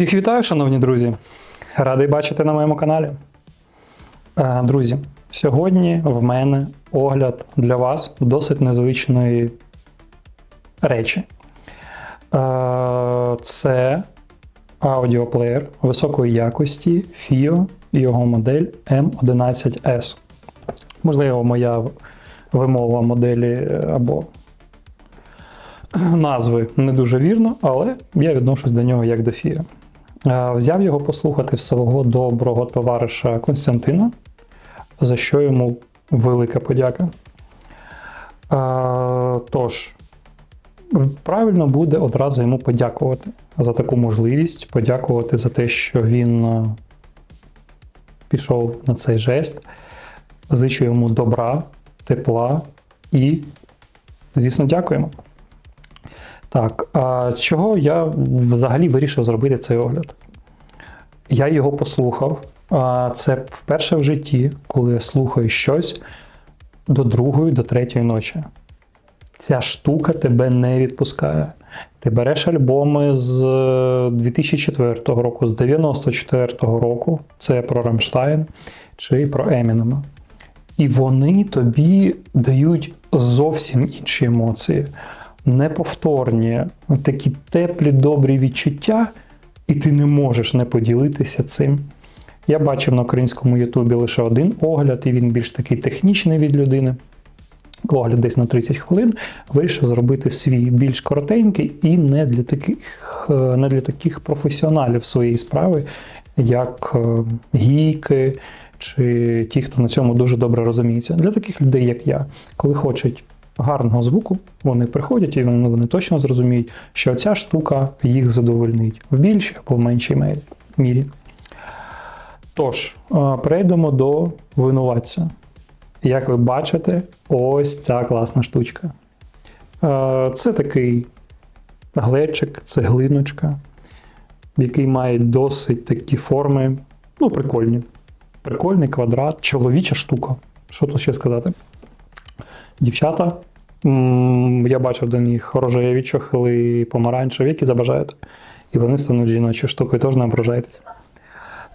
Всіх вітаю, шановні друзі! Радий бачити на моєму каналі. Е, Друзі, сьогодні в мене огляд для вас досить незвичної речі. Е, Це аудіоплеєр високої якості FIO і його модель M11S. Можливо, моя вимова моделі е, або назви не дуже вірно, але я відношусь до нього як до фія. Е, Взяв його послухати в свого доброго товариша Константина, за що йому велика подяка. Е, Тож, правильно буде одразу йому подякувати за таку можливість, подякувати за те, що він е, пішов на цей жест. Зичу йому добра, тепла і, звісно, дякуємо. Так, а чого я взагалі вирішив зробити цей огляд? Я його послухав. Це вперше в житті, коли я слухаю щось до другої, до третьої ночі. Ця штука тебе не відпускає. Ти береш альбоми з 2004 року, з 94 року, це про Рамштайн чи про Емінема. І вони тобі дають зовсім інші емоції неповторні, такі теплі, добрі відчуття, і ти не можеш не поділитися цим. Я бачив на українському Ютубі лише один огляд, і він більш такий технічний від людини. Огляд десь на 30 хвилин, вирішив зробити свій більш коротенький і не для таких не для таких професіоналів своєї справи, як е, гійки чи ті, хто на цьому дуже добре розуміється. Для таких людей, як я, коли хочуть гарного звуку, вони приходять і вони, точно зрозуміють, що ця штука їх задовольнить в більшій або в меншій мірі. Тож, перейдемо до винуватця. Як ви бачите, ось ця класна штучка. Це такий глечик, цеглиночка, який має досить такі форми, ну, прикольні. Прикольний квадрат, чоловіча штука. Що тут ще сказати? Дівчата, я бачив до них рожеві чохли, помаранчеві, які забажаєте. І вони стануть жіночою штукою, тож не ображайтесь.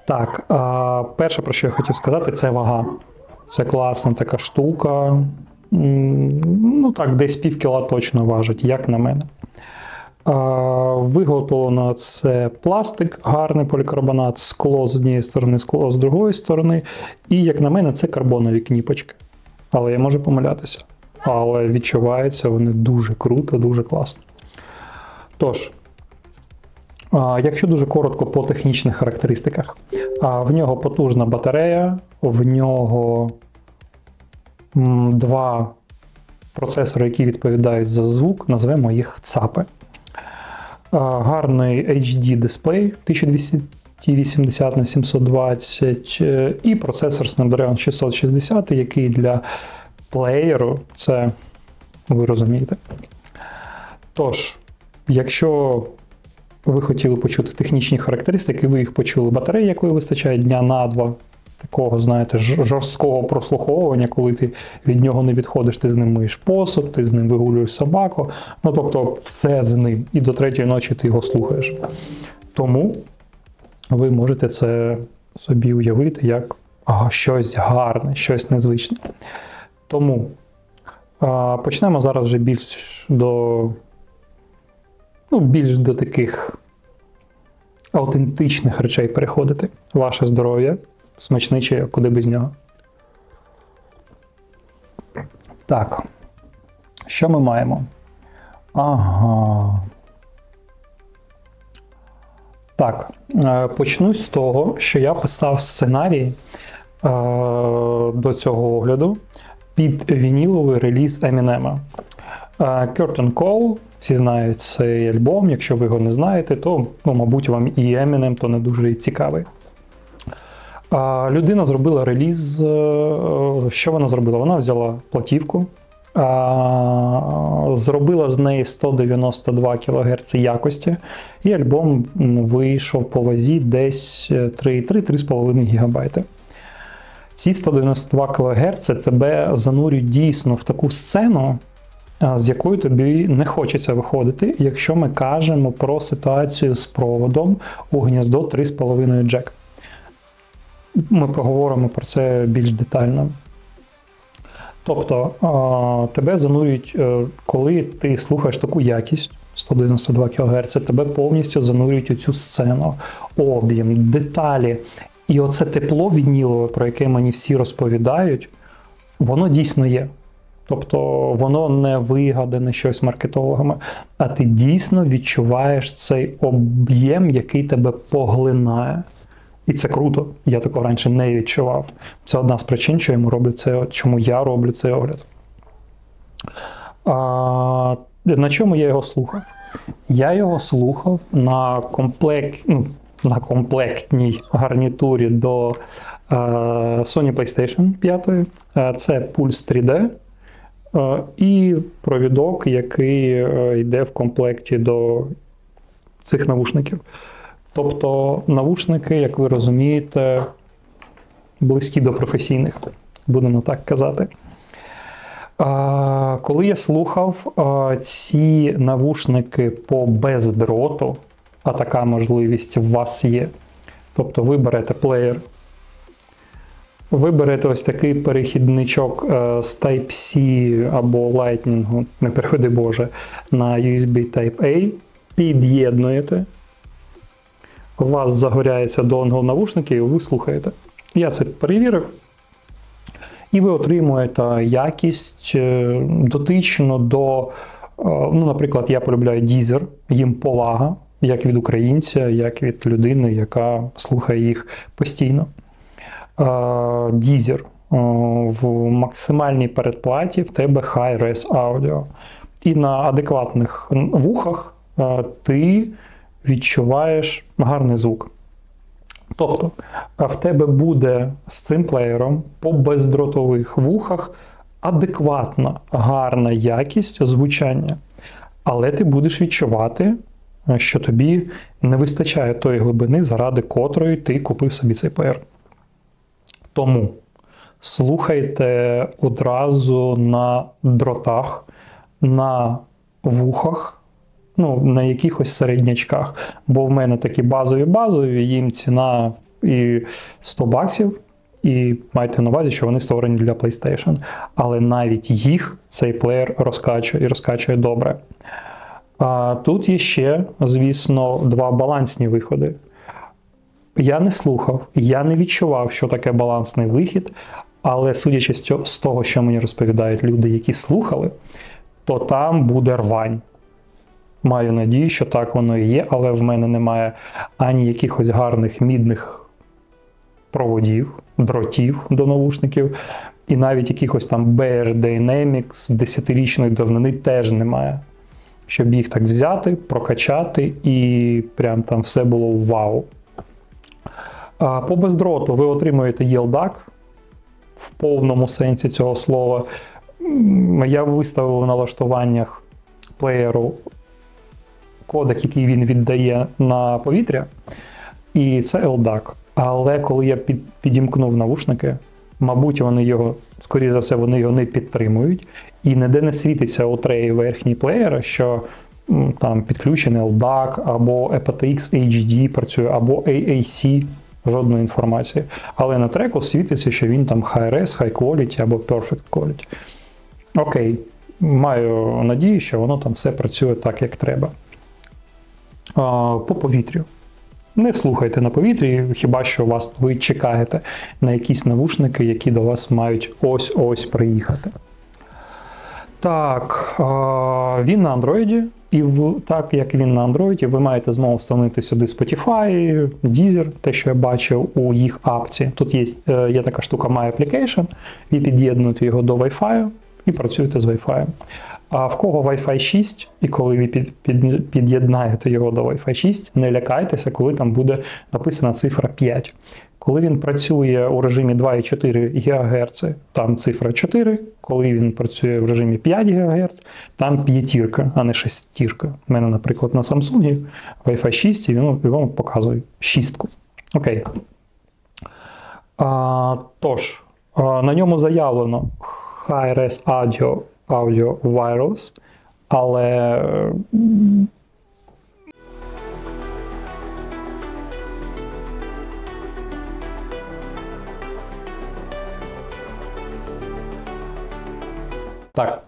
Так, перше, про що я хотів сказати, це вага. Це класна така штука. Ну так, десь пів кіла точно важить, як на мене. Виготовлено це пластик, гарний полікарбонат, скло з однієї сторони, скло з другої сторони. І, як на мене, це карбонові кніпочки. Але я можу помилятися але відчуваються вони дуже круто, дуже класно. Тож, якщо дуже коротко по технічних характеристиках, в нього потужна батарея, в нього два процесори, які відповідають за звук, назвемо їх ЦАПи. Гарний HD дисплей 1280 на 720 і процесор Snapdragon 660, який для плеєру, це ви розумієте. Тож, якщо ви хотіли почути технічні характеристики, ви їх почули батареї, якої вистачає дня на два. Такого, знаєте, жорсткого прослуховування, коли ти від нього не відходиш, ти з ним миєш посуд, ти з ним вигулюєш собаку. Ну, тобто, все з ним. І до третьої ночі ти його слухаєш. Тому ви можете це собі уявити як ага, щось гарне, щось незвичне. Тому а, почнемо зараз вже більш до ну, більш до таких аутентичних речей переходити. Ваше здоров'я, смачний чайок, куди без нього. Так. Що ми маємо? Ага. Так, е, почну з того, що я писав сценарій е, до цього огляду під вініловий реліз Емінема. Curtain Call, всі знають цей альбом. Якщо ви його не знаєте, то, ну, мабуть, вам і Емінем то не дуже цікавий. Людина зробила реліз. Е, що вона зробила? Вона взяла платівку, зробила з неї 192 кГц якості, і альбом вийшов по вазі десь 3,3-3,5 ГБ. Ці 192 кГц тебе занурюють дійсно в таку сцену, з якою тобі не хочеться виходити, якщо ми кажемо про ситуацію з проводом у гніздо 3,5 джек. Ми поговоримо про це більш детально. Тобто тебе занурюють, е, коли ти слухаєш таку якість 192 кГц, тебе повністю занурюють у цю сцену, об'єм, деталі. І оце тепло вінілове, про яке мені всі розповідають, воно дійсно є. Тобто воно не вигадане щось маркетологами, а ти дійсно відчуваєш цей об'єм, який тебе поглинає. І це круто. Я такого раніше не відчував. Це одна з причин, чому роблю це, чому я роблю цей огляд. А, на чому я його слухав? Я його слухав на комплект, ну, на комплектній гарнітурі до е, Sony PlayStation 5. Е, Це Pulse 3D. е, І провідок, який йде в комплекті до цих навушників. Тобто навушники, як ви розумієте, близькі до професійних, будемо так казати. Коли я слухав ці навушники по бездроту, а така можливість у вас є. Тобто ви берете плеєр, ви берете ось такий перехідничок е, з Type-C або Lightning, не переходи Боже, на USB Type-A, під'єднуєте у вас загоряється донгл навушників, і ви слухаєте. Я це перевірив. І ви отримуєте якість е, дотичну до, е, ну, наприклад, я полюбляю Дізер, їм повага, як від українця, як від людини, яка слухає їх постійно. Дізер в максимальній передплаті в тебе high-res аудіо. І на адекватних вухах ти відчуваєш гарний звук. Тобто, в тебе буде з цим плеєром по бездротових вухах адекватна, гарна якість звучання. Але ти будеш відчувати, що тобі не вистачає тої глибини, заради котрої ти купив собі цей плеєр. Тому слухайте одразу на дротах, на вухах, ну, на якихось середнячках. Бо в мене такі базові базові, їм ціна і 100 баксів. І майте на увазі, що вони створені для PlayStation. Але навіть їх цей плеєр розкачує і розкачує добре. А Тут є ще, звісно, два балансні виходи. Я не слухав, я не відчував, що таке балансний вихід, але судячи з того, що мені розповідають люди, які слухали, то там буде рвань. Маю надію, що так воно і є, але в мене немає ані якихось гарних мідних проводів, дротів до навушників, і навіть якихось там Bear Dynamics 10-річної давнини теж немає. Щоб їх так взяти, прокачати, і прям там все було вау. По бездроту ви отримуєте YieldDAC в повному сенсі цього слова. Я виставив в налаштуваннях плеєру кодек, який він віддає на повітря, і це LDAC. Але коли я підімкнув навушники, мабуть, вони його, скоріше за все, вони його не підтримують. І ніде не світиться у треї верхній плеєра, що там підключений LDAC, або aptX HD працює, або AAC. Жодної інформації. Але на треку світиться, що він там high-res, high quality або perfect quality. Окей, маю надію, що воно там все працює так, як треба по повітрю. Не слухайте на повітрі, хіба що вас ви чекаєте на якісь навушники, які до вас мають ось-ось приїхати. Так, він на Android, і так як він на Android, ви маєте змогу встановити сюди Spotify, Deezer, те, що я бачив у їх апці. Тут є е, є така штука My Application, ви під'єднуєте його до Wi-Fi і працюєте з Wi-Fi. А в кого Wi-Fi 6, і коли ви під, під, під'єднаєте його до Wi-Fi 6, не лякайтеся, коли там буде написана цифра 5. Коли він працює у режимі 2,4 ГГц, там цифра 4. Коли він працює в режимі 5 ГГц, там п'ятірка, а не шестірка. У мене, наприклад, на Samsung Wi-Fi 6 і він вам показує шістку. Окей. А, Тож, на ньому заявлено High-Res Audio Audio Wireless. Але Так.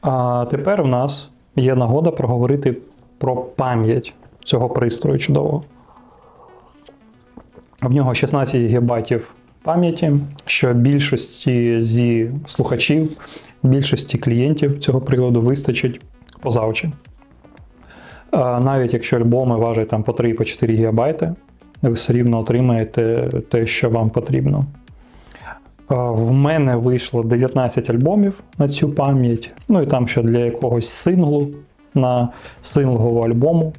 А тепер у нас є нагода проговорити про пам'ять цього пристрою чудового. В нього 16 ГБ пам'яті, що більшості зі слухачів, більшості клієнтів цього приладу вистачить поза очі. Навіть якщо альбоми важать там по 3-4 ГБ, ви все рівно отримаєте те, що вам потрібно. В мене вийшло 19 альбомів на цю пам'ять. Ну і там ще для якогось синглу на синглового альбому.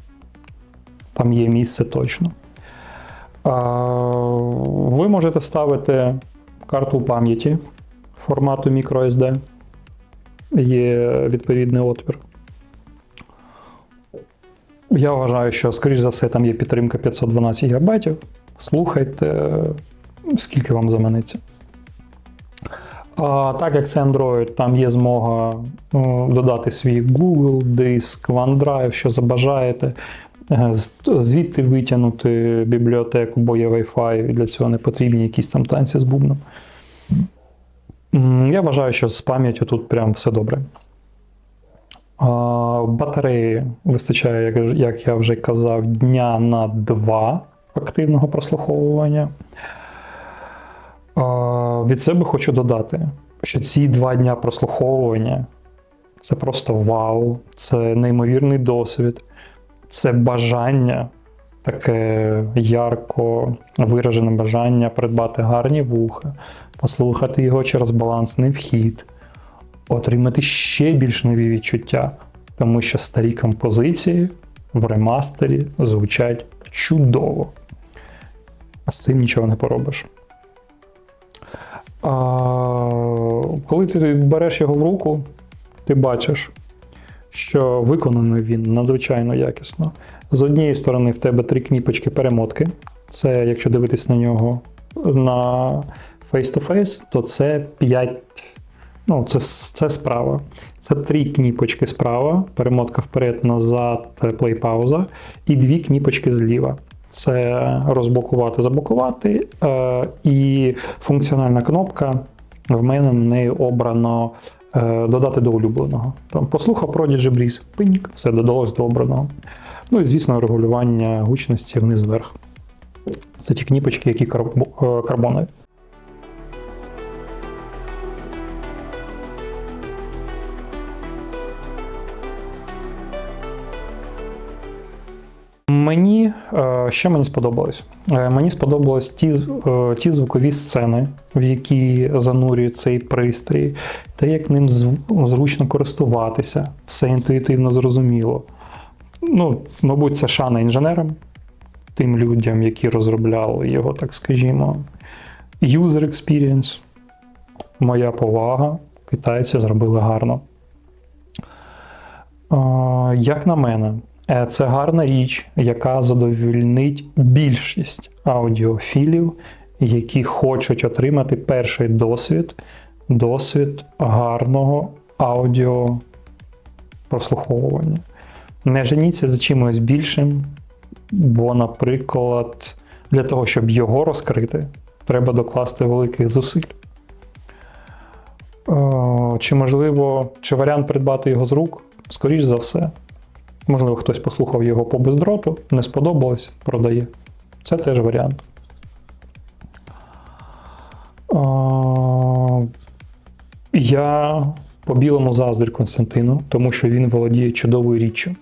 Там є місце точно. Ви можете вставити карту пам'яті формату microSD. Є відповідний отвір. Я вважаю, що, скоріш за все, там є підтримка 512 ГБ. Слухайте, скільки вам заманеться. А, так як це Android, там є змога е, додати свій Google диск, OneDrive, що забажаєте. Е, Звідти витягнути бібліотеку, бо є Wi-Fi, і для цього не потрібні якісь там танці з бубном. Я вважаю, що з пам'яттю тут прям все добре. Батареї вистачає, як, я вже казав, дня на два активного прослуховування. Від себе хочу додати, що ці два дня прослуховування це просто вау, це неймовірний досвід, це бажання, таке ярко виражене бажання придбати гарні вуха, послухати його через балансний вхід, отримати ще більш нові відчуття, тому що старі композиції в ремастері звучать чудово. А з цим нічого не поробиш. А, коли ти береш його в руку, ти бачиш, що виконаний він надзвичайно якісно. З однієї сторони, в тебе три кніпочки перемотки. Це, якщо дивитись на нього на face-to-face, то це 5. Ну, це, це справа. Це три кніпочки справа, перемотка вперед, назад, плей-пауза, і дві кніпочки зліва. Це розблокувати, заблокувати. Е, і функціональна кнопка в мене на нею обрано додати до улюбленого. Там послухав Prodigy Breeze, пинік, все додалось до обраного. Ну і, звісно, регулювання гучності вниз-вверх. Це ті кніпочки, які е, карбонові. Мені е, що мені сподобалось? Е, Мені сподобалось ті, е, ті звукові сцени, в які занурює цей пристрій, те, як ним зручно користуватися, все інтуїтивно зрозуміло. Ну, мабуть, це шана інженерам, тим людям, які розробляли його, так скажімо. User experience. Моя повага. Китайці зробили гарно. Як на мене, це гарна річ, яка задовільнить більшість аудіофілів, які хочуть отримати перший досвід, досвід гарного аудіопрослуховування. Не женіться за чимось більшим, бо, наприклад, для того, щоб його розкрити, треба докласти великих зусиль. Е, Чи можливо, чи варіант придбати його з рук? Скоріш за все. Можливо, хтось послухав його по бездроту, не сподобалось, продає. Це теж варіант. Я по білому заздрю Константину, тому що він володіє чудовою річчю.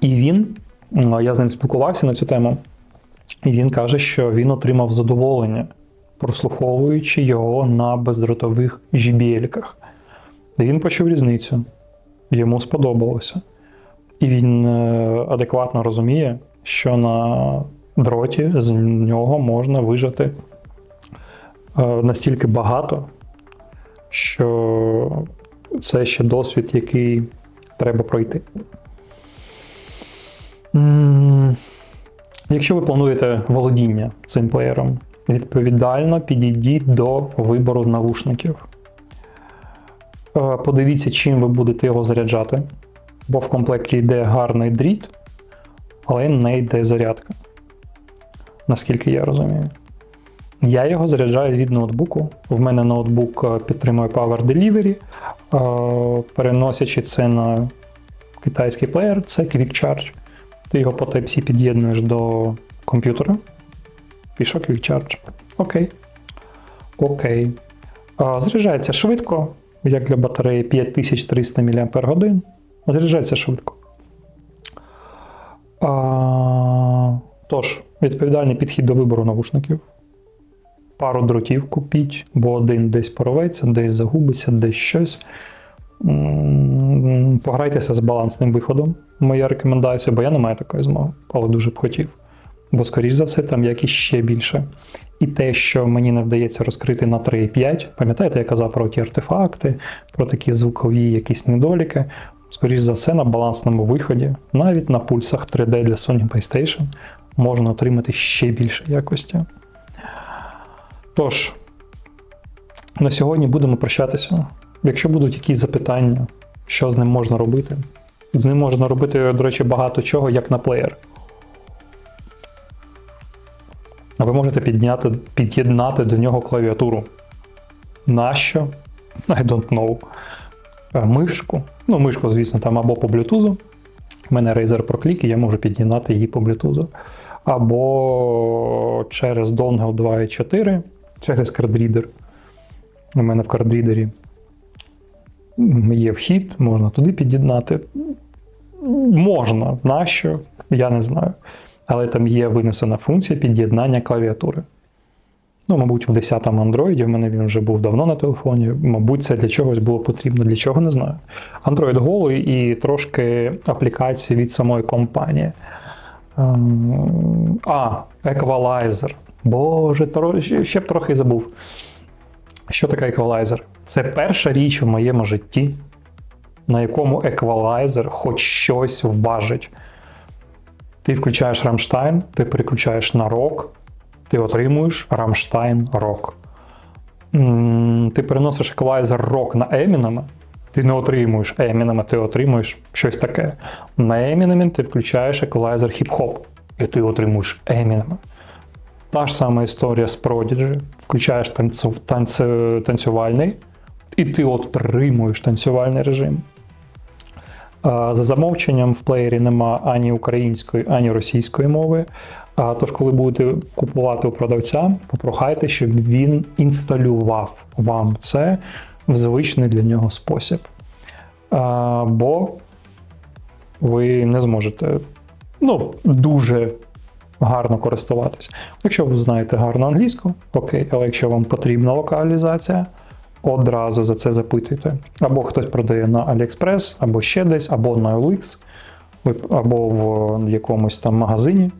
І він, е, я з ним спілкувався на цю тему, і він каже, що він отримав задоволення, прослуховуючи його на бездротових JBL-ках. Він почув різницю, йому сподобалося. І він е, адекватно розуміє, що на дроті з нього можна вижати е, настільки багато, що це ще досвід, який треба пройти. Якщо ви плануєте володіння цим плеєром, відповідально підійдіть до вибору навушників. Е, Подивіться, чим ви будете його заряджати, бо в комплекті йде гарний дріт, але не йде зарядка. Наскільки я розумію. Я його заряджаю від ноутбуку. В мене ноутбук е, підтримує Power Delivery, е, переносячи це на китайський плеєр, це Quick Charge. Ти його по Type-C під'єднуєш до комп'ютера. Пішов Quick Charge. Окей. Окей. Заряджається швидко, як для батареї 5300 мАч. Заряджається швидко. А, тож, відповідальний підхід до вибору навушників. Пару дротів купіть, бо один десь порветься, десь загубиться, десь щось. Пограйтеся з балансним виходом. Моя рекомендація, бо я не маю такої змоги, але дуже б хотів. Бо, скоріш за все, там якість ще більше. І те, що мені не вдається розкрити на 3,5, пам'ятаєте, я казав про ті артефакти, про такі звукові якісь недоліки. Скоріш за все, на балансному виході, навіть на пульсах 3D для Sony PlayStation, можна отримати ще більше якості. Тож, на сьогодні будемо прощатися. Якщо будуть якісь запитання, що з ним можна робити, з ним можна робити, до речі, багато чого, як на плеєр. Ви можете підняти, під'єднати до нього клавіатуру. Нащо? I don't know. Е, Мишку. Ну, мишку, звісно, там або по Bluetooth. У мене Razer Pro і я можу під'єднати її по Bluetooth. Або через Dongle 2.4, через кардрідер. У мене в кардрідері є вхід, можна туди під'єднати. Можна, нащо? Я не знаю. Але там є винесена функція під'єднання клавіатури. Ну, мабуть, в 10-му Android, в мене він вже був давно на телефоні. Мабуть, це для чогось було потрібно. Для чого не знаю. Android голий і трошки аплікації від самої компанії. Ем, А, еквалайзер. Боже, ще б трохи забув. Що таке еквалайзер? Це перша річ у моєму житті, на якому еквалайзер хоч щось важить. Ти включаєш Рамштайн, ти переключаєш на рок, ти отримуєш Рамштайн рок. Ти переносиш еквалайзер рок на Емінема, ти не отримуєш Емінема, ти отримуєш щось таке. На Емінемі ти включаєш еквалайзер хіп-хоп, і ти отримуєш Емінема. Та ж сама історія з Prodigy. Включаєш танцю, танцю, танцювальний, і ти отримуєш танцювальний режим. За замовченням в плеєрі нема ані української, ані російської мови. Тож, коли будете купувати у продавця, попрохайте, щоб він інсталював вам це в звичний для нього спосіб. Бо ви не зможете ну, дуже гарно користуватись. Якщо ви знаєте гарно англійську, окей, але якщо вам потрібна локалізація, одразу за це запитуйте. Або хтось продає на AliExpress, або ще десь, або на OLX, або в якомусь там магазині.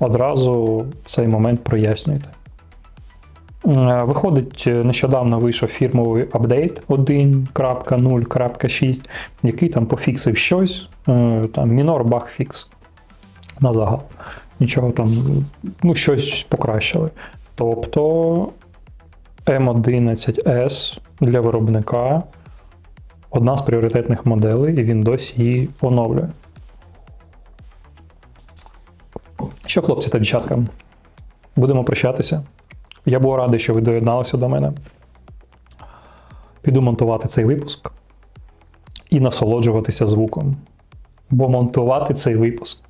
Одразу цей момент прояснюйте. Е, Виходить, е, нещодавно вийшов фірмовий апдейт 1.0.6, який там пофіксив щось, е, там мінор баг фікс на загал. Нічого там, ну, щось покращили. Тобто М11S для виробника одна з пріоритетних моделей, і він досі її оновлює. Що, хлопці та дівчатка, будемо прощатися. Я був радий, що ви доєдналися до мене. Піду монтувати цей випуск і насолоджуватися звуком. Бо монтувати цей випуск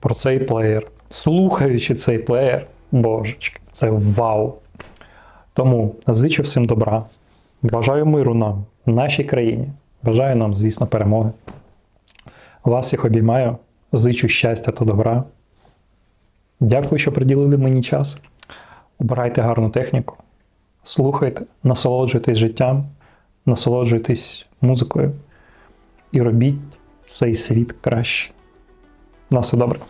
про цей плеєр, слухаючи цей плеєр, божечки, це вау. Тому зичу всім добра. Бажаю миру нам, нашій країні. Бажаю нам, звісно, перемоги. Вас всіх обіймаю, зичу щастя та добра. Дякую, що приділили мені час. Обирайте гарну техніку, слухайте, насолоджуйтесь життям, насолоджуйтесь музикою і робіть цей світ краще. На все добре.